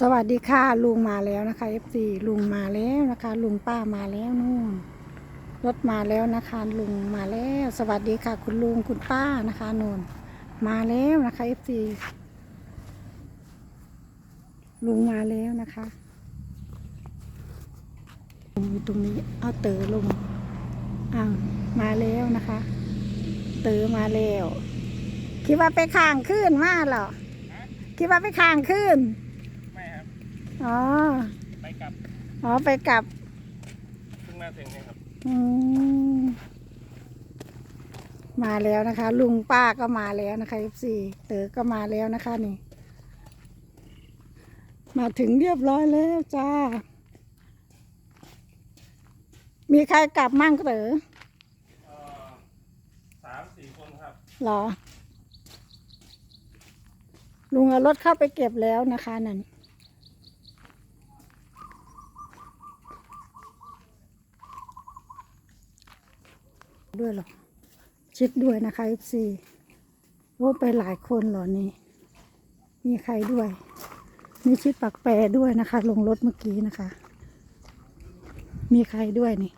สวัสดีค่ะลุงมาแล้วนะคะ FC ลุงมาแล้วนะคะ ลุงป้ามาแล้วนู่นรถมาแล้วนะคะลุงมาแล้ว สวัสดีค่ะ คุณลุงคุณป้านะคะนู่นมาแล้วนะคะ FC ลุงมาแล้วนะคะลุงอยู่ตรงนี้เอาเต๋อลงอ้าวมาแล้วนะคะ เต๋อมาแล้วคิดว่าไปข้างขึ้นมาเหรอคิดว่าไปข้างขึ้น อ๋อ ไปกลับอ๋อ ไปกลับเพิ่งมาถึงเองครับอืมมาแล้วนะคะ ลุงป้าก็มาแล้วนะคะ FC เต๋อก็มาแล้วนะคะนี่ มาถึงเรียบร้อยแล้วจ้า มีใครกลับมั่งเต๋อเอ่อสามสี่คนครับเหรอ ลุงเอารถเข้าไปเก็บแล้วนะคะนั่น ด้วยหรอชิดด้วยนะคะ FC ว่าไปหลายคนเหรอนี่ มีใครด้วย มีชิดปักแปรด้วยนะคะ ลงรถเมื่อกี้นะคะ มีใครด้วยนี่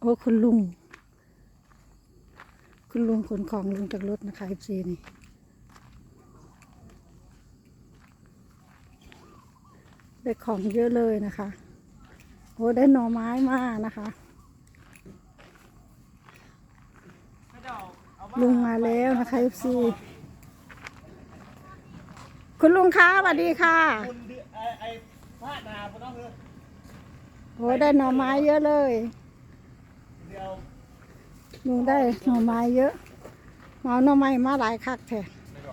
โอ้คุณลุง คุณลุงขนของลงจากรถนะคะ FC นี่ได้ของเยอะเลยนะคะ อ้ได้หน่อไม้มานะคะ ลุงมาแล้วนะคะ FC คุณลุงคะสวัสดีค่ะโอ้ได้หน่อไม้เยอะเลยลุงได้หน่อไม้เยอะมาเอาหน่อไม้มาหลายคักแท้เดี๋ยวก่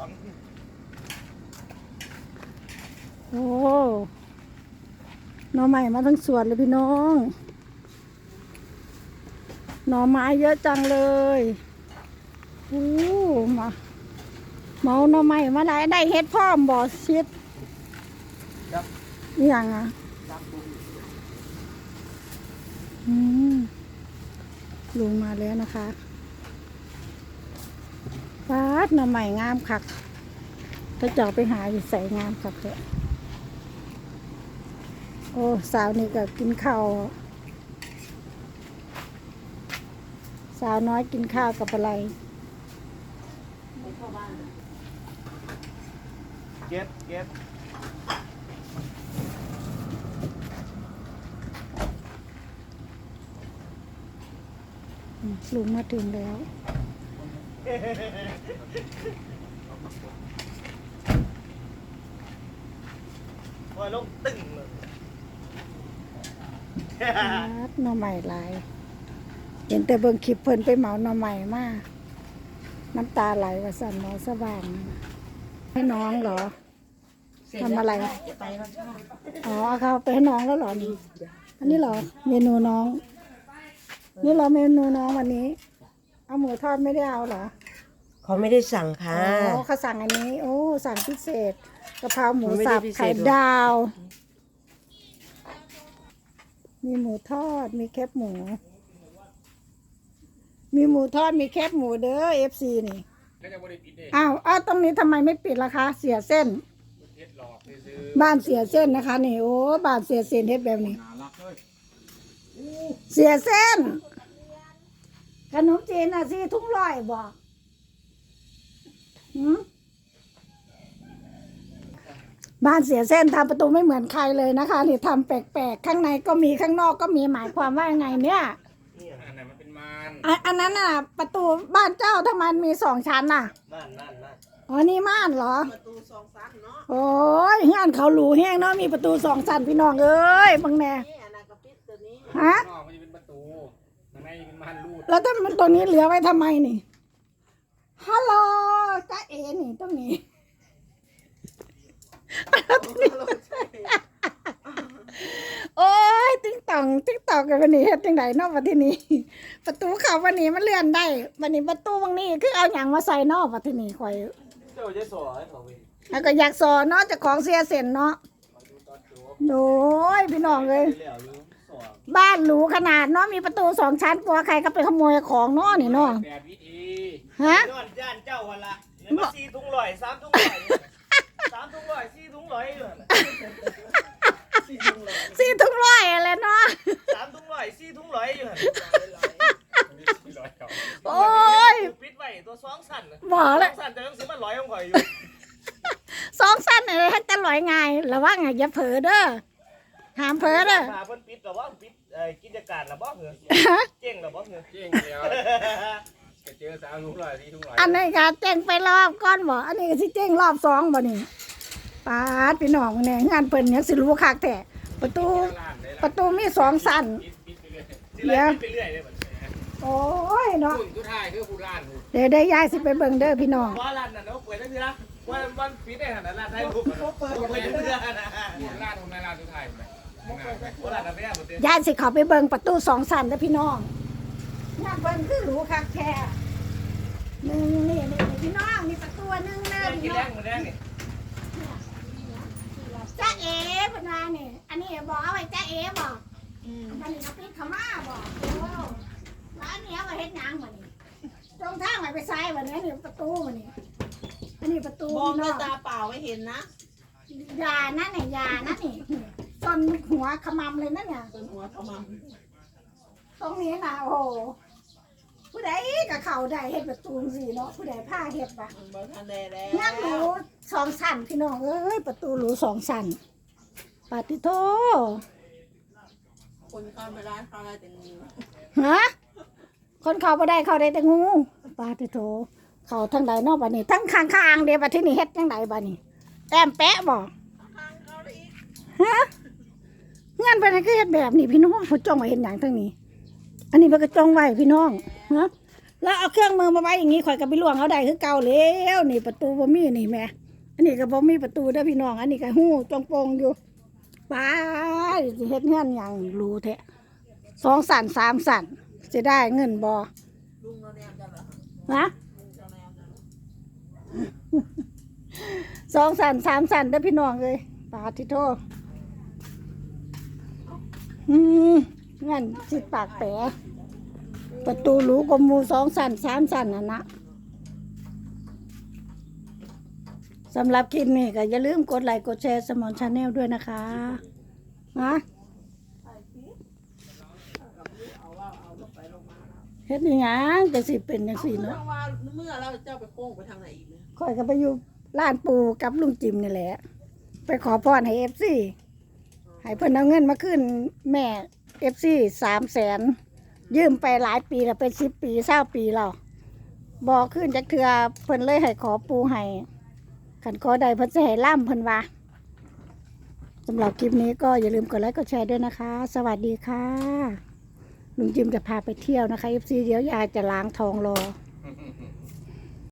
อน หมดแล้วไปตองโอ้หน่อไม้มาทั้งสวนเลยพี่น้อง หน่อไม้เยอะจังเลยโอ้มาเมาหน่อไม้มาหลายได้เฮ็ดพร้อมบ่ชิดครับนี่ยังอะจับบุญอืมลุงมาแล้วนะคะฟาดหน่อไม้งามคักถ้าเจาไปหาอยู่ใส่งามคักเถอะ โอ้สาวนี่ก็กินข้าวสาวน้อยกินข้าวกับอะไรเก็บเก็บอืมลุงมาถึงแล้วปล่อยลงตึ้งเลย ฟาดหน่อใหม่หลาย เห็นแต่เบิ่งคลิปเพิ่นไปเหมาหน่อใหม่มาก น้ำตาไหลว่าสั่นหมอสว่างนั่นน่ะให้น้องเหรอทำอะไรไปแล้วค่ะอ๋อเอาเขาไปให้น้องแล้วเหรอนี่อันนี้เหรอเมนูน้อง นี่เหรอเมนูน้องวันนี้ เอาหมูทอดไม่ได้เอาเหรอเขาไม่ได้สั่งอ๋ค่ะอเขาสั่งอันนี้ โอ้ สั่งพิเศษกะเพราหมูมันไม่สัได้บพิเศษไข่หรอดาว มีหมูทอด มีแคบหมู มีหมูทอด มีแคบหมูเด้อเอฟซีนี่ก็จะบริปิดเองอ้าวอ้าวตรงนี้ทำไมไม่ปิดล่ะคะ เสียเส้น เฮ็ดหลอกซื้อบ้านเสียเส้นนะคะนี่โอ้บ้านเสียเส้นเฮ็ดแบบนี้ น่ารักเลยเสียเส้น ขนมจีนน่ะสิทุ่งร้อยบอกหืม บ้านเสียเส้นทำประตูไม่เหมือนใครเลยนะคะนี่ทำแปลกๆ ข้างในก็มีข้างนอกก็มีหมายความว่ายังไงเนี่ยอันไหนมันเป็นมารอันอันนั้นน่ะ ประตูบ้านเจ้าทำไมมีสองชั้นน่ะนั่นนั่นนั่นอ๋อ นี่ม่านเหรอ ประตูสองสั้นเนาะโอ้ยงานเขาหรูแห้งเนาะมีประตูสองชั้นพี่น้องเอ้ยบังแน่นี่อันนั้นก็ปิดตัวนี้ฮะนอกมันจะเป็นประตูข้างในเป็นมารรูดแล้วถ้ามันตัวนี้เหลือไว้ทำไมนี่ ฮัลโหลจ้าเอ๋นี่ตรงนี้ โอ้ยติ๊งตองติ๊งตองกันวันนี้เฮ็ดจังไดเนอกวันที่นี้ ประตูเข้าวันนี้มันเลื่อนได้วันนี้ประตูบางนี้คือเอาอย่างมาใส่นอกวันที่นี้ข่อยเจ้าจะสอนเขาไปแล้วก็อยากสอนเนาะเจากของเสียเส้นเนาะโดยพี่น้องเลย แล้วอยู่สสองบ้านหรูขนาดเนาะมีประตูสองชั้นกลัวใครก็ไปขโมยของเนาะนี่เนาะแปดวิธีฮะ นอนย่านเจ้าวันละเนี่ยมาสี่ถุงลอยสามถุงลอยสามถุงลอยสี่ ถุงลอยอยู่นั่นน่ะสี่ถุงลอยสี่ทุ่งร้อยอะไรเนาะสามถุงลอยสี่ถุงลอยอยู่นั่นสี่ร้อยเก่าโอ้ยปิดไว้ตัวสองสั่นน่ะบอกสเลอยงสั่นจะต้องซื้อมาลอยของข่อยอยู่สองสั้นอะไรให้ตะลอยไงระวังไงอย่าเผลอเด้อห้ามเผลอเด้อพาเพิ่นปิดแล้วว่าปิดเอ่อกิจการแล้วบ่เหรอเจ๊งแล้วบ่เหรอเก่งเดียวจะเจอสามทุ่งร้อยสี่ทุ่งร้อยอันนี้ก็เจ้งไปรอบก้อนบ่อันนี้ก็สิเจ้งรอบสองบ่นี่ ปาดพี่น้องแน่งานเพิ่นยังสิรู้คักแท้ประตูล้านได้ปละระตูมีสองสั้นปิดปิดไปเลยสิไล่ปิดไปเรื่อยเลยบัดนี้โอ้ยเนาะคุณทุกท่ายคือผู้ล้านผู้เดี๋ยวได้ยายสิไปเบิ่งเด้อพี่น้องว่าร้านนั้นเนาะเปิดได้ทีละวันวันปิดได้ขนาดร้านได้รูปเปิดเปิดได้เดือนนะล้านคนในล้านทุกท่ายไหมว่าร้านนั้นไม่ได้หมดเลยยายสิเข้าไปเบิ่งประตูสองสั้นเด้อพี่น้องงานเบิ่งคือรู้คักแท้หนึ่งนี่นี่นี่พี่น้องมีประตูหนึงเด้อกิพี่นน้แรองงหมดแรงนี่ จ้าเอ๋เพิ่นว่านี่อันนี้บอกเอาไว้จ้าเอ๋บอกอันนี้ก็ปิดเขามาบอกโอ้แล้วอันนี้เอาไว้เฮ็ดหยังบัดนี้ตรงทางไว้ไปซ้ายบัดนี้อันนี้ประตูบัดนี้อันนี้ประตูมองพี่ด้น้วอยงตาเปล่าไม่เห็นนะยานั่นนี่ยานั่นนี่จนหัวขมำเลยนั่นเนี่ย จนหัวเขามาตรงนี้นะโอ้โห ผู้ใดกับเขาได้เฮ็ดประตูสิเนาะผู้ใดผ้าเฮ็ดปะมันบ่ทันได้แล้งานหรูวสองชั้นพี่น้องเอ้ยประตูหรูสองชั้นปาติโทคนเข้าไปร้านเขาอะไรแต่งูฮะคนเขาบ่ได้เขาได้แต่งูปาติโทเขาทางใดเนอกบัดนี้ทั้งข้างๆเดียวบัดที่นี่เฮ็ดจังไดบัดนี้แต้มแปะบ่ทางเขาเลยอีกฮะงานไปไหนก็เฮ็ดแบบนี้พี่น้องเขาจ้องไว้เห็นหยังทั้งนี้ อันนี้มันก็จ้องไว้พี่น้องฮะแล้วเอาเครื่องมือมาไว้อย่างนี้ข่อยก็ไปล่วงเอาได้คือเก่าแล้วนี่ประตูบ่มีนี่แหม่อันนี้ก็บ่มีประตูเด้อพี่น้อง อันนี้ก็หู้จงโปงอยู่ไปสิเฮ็ดเงินหยังรู้แท้สองสั่นสามสั่นสิได้เงินบ่ลุงเราแนมกันเหรอฮะลุงเราแนมกันเหรอสองสั่นสามสั่นเด้อพี่น้องเอ้ยปาทิโทอืม เงั้นสิปากแปะประตูหรูกมูสองสั่นสามสั่นนะนะสำหรับคลิปนี้ก็อย่าลืมกดไลค์กดแชร์สมอนชาแนลด้วยนะคะนะเฮ็ดอีหยังจะสิเป็นจังซี่เนาะเมื่อเราเจ้าไปโค้งไปทางไหนอีกเนี่ยข่อยก็ไปอยู่ร้านปูกับลุงจิมนี่แหละ ไปขอพรให้เอฟซีให้เพิ่นเอาเงินมาขึ้นแม่ เอฟซีสามแสนยืมไปหลายปีแล้วเป็นสิบปีเศร้าปีแล้วบอกขึ้นจากเถือเพิ่นเลยให้ขอปูให้ขันขอใดเพิ่นจะให้ล่ำเพิ่นว่าสำหรับคลิปนี้ก็อย่าลืมกดไลค์กดแชร์ด้วยนะคะ สวัสดีค่ะลุงจิมจะพาไปเที่ยวนะคะเอฟซีเดี๋ยวยายจะล้างทองรอ